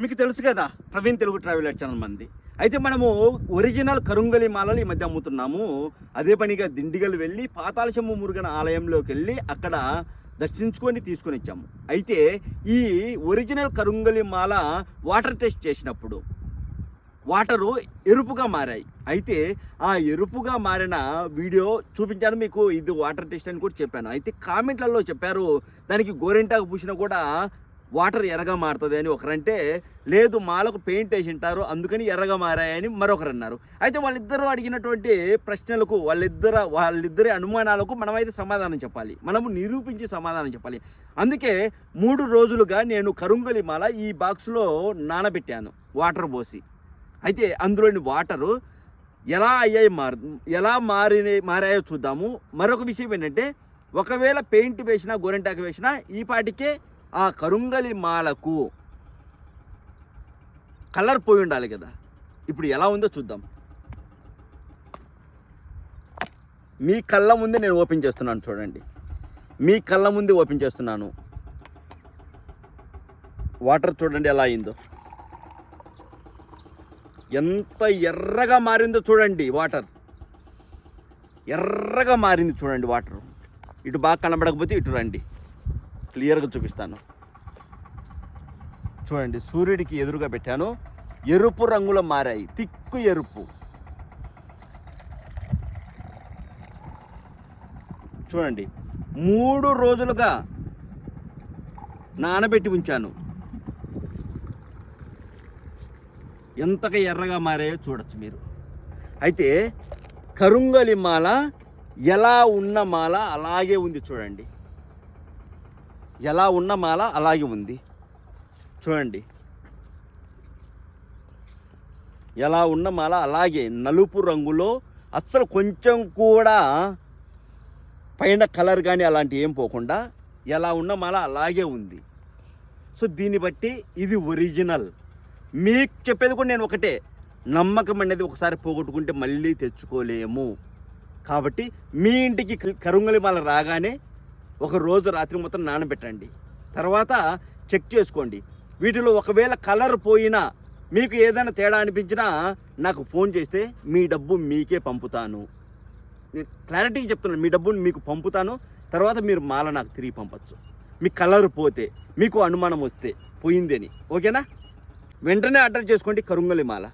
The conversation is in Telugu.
మీకు తెలుసు కదా ప్రవీణ్ తెలుగు ట్రావెలర్ ఛానల్ మంది. అయితే మనము ఒరిజినల్ కరుంగలి మాలలు ఈ మధ్య అమ్ముతున్నాము. అదే పనిగా దిండిగలు వెళ్ళి పాతాళశమ్ము మురుగన ఆలయంలోకి వెళ్ళి అక్కడ దర్శించుకొని తీసుకొని వచ్చాము. అయితే ఈ ఒరిజినల్ కరుంగలి మాల వాటర్ టెస్ట్ చేసినప్పుడు వాటరు ఎరుపుగా మారాయి. అయితే ఆ ఎరుపుగా మారిన వీడియో చూపించాను మీకు ఇది వాటర్ టెస్ట్ అని కూడా చెప్పాను. అయితే కామెంట్లలో చెప్పారు దానికి గోరింటాకు పూసినా కూడా వాటర్ ఎర్రగా మారుతుంది అని ఒకరంటే లేదు మాలకు పెయింట్ వేసి ఉంటారు అందుకని ఎర్రగా మారాయని మరొకరు అన్నారు. అయితే వాళ్ళిద్దరూ అడిగినటువంటి ప్రశ్నలకు వాళ్ళిద్దరు వాళ్ళిద్దరి అనుమానాలకు మనమైతే సమాధానం చెప్పాలి. మనము నిరూపించి సమాధానం చెప్పాలి. అందుకే మూడు రోజులుగా నేను కరుంగలి మాల ఈ బాక్స్లో నానబెట్టాను వాటర్ పోసి. అయితే అందులోని వాటరు ఎలా అయ్యాయి మారు ఎలా మారి మారాయో చూద్దాము. మరొక విషయం ఏంటంటే ఒకవేళ పెయింట్ వేసినా గోరెంటాకు వేసినా ఈ పాటికే ఆ కరుంగలి మాలకు కలర్ పోయి ఉండాలి కదా. ఇప్పుడు ఎలా ఉందో చూద్దాం. మీ కళ్ళ ముందే నేను ఓపెన్ చేస్తున్నాను చూడండి. మీ కళ్ళ ముందే ఓపెన్ చేస్తున్నాను. వాటర్ చూడండి ఎలా అయిందో. ఎంత ఎర్రగా మారిందో చూడండి వాటర్. ఎర్రగా మారింది చూడండి వాటర్. ఇటు బాగా కనబడకపోతే ఇటు రండి. క్లియర్గా చూపిస్తాను. చూడండి సూర్యుడికి ఎదురుగా పెట్టాను. ఎరుపు రంగులో మారాయి. తిక్కు ఎరుపు. చూడండి మూడు రోజులుగా నానబెట్టి ఉంచాను. ఎంతగా ఎర్రగా మారాయో చూడొచ్చు మీరు. అయితే కరుంగలి మాల ఎలా ఉన్న మాల అలాగే ఉంది చూడండి. ఎలా ఉన్న మాల అలాగే ఉంది. చూడండి. ఎలా ఉన్న మాల అలాగే నలుపు రంగులో అస్సలు కొంచెం కూడా పైన కలర్ కానీ అలాంటి ఏం పోకుండా ఎలా ఉన్న మాల అలాగే ఉంది. సో దీన్ని బట్టి ఇది ఒరిజినల్. మీకు చెప్పేది కూడా నేను ఒకటే. నమ్మకం అనేది ఒకసారి పోగొట్టుకుంటే మళ్ళీ తెచ్చుకోలేము. కాబట్టి మీ ఇంటికి కరుంగలి మాల రాగానే ఒక రోజు రాత్రి మొత్తం నానబెట్టండి. తర్వాత చెక్ చేసుకోండి. వీటిలో ఒకవేళ కలర్ పోయినా మీకు ఏదైనా తేడా అనిపించినా నాకు ఫోన్ చేస్తే మీ డబ్బు మీకే పంపుతాను. నేను క్లారిటీగా చెప్తున్నాను మీ డబ్బుని మీకు పంపుతాను. తర్వాత మీరు మాల నాకు తిరిగి పంపచ్చు. మీ కలర్ పోతే మీకు అనుమానం వస్తే పోయిందని అని. ఓకేనా? వెంటనే ఆర్డర్ చేసుకోండి కరుంగలి మాల.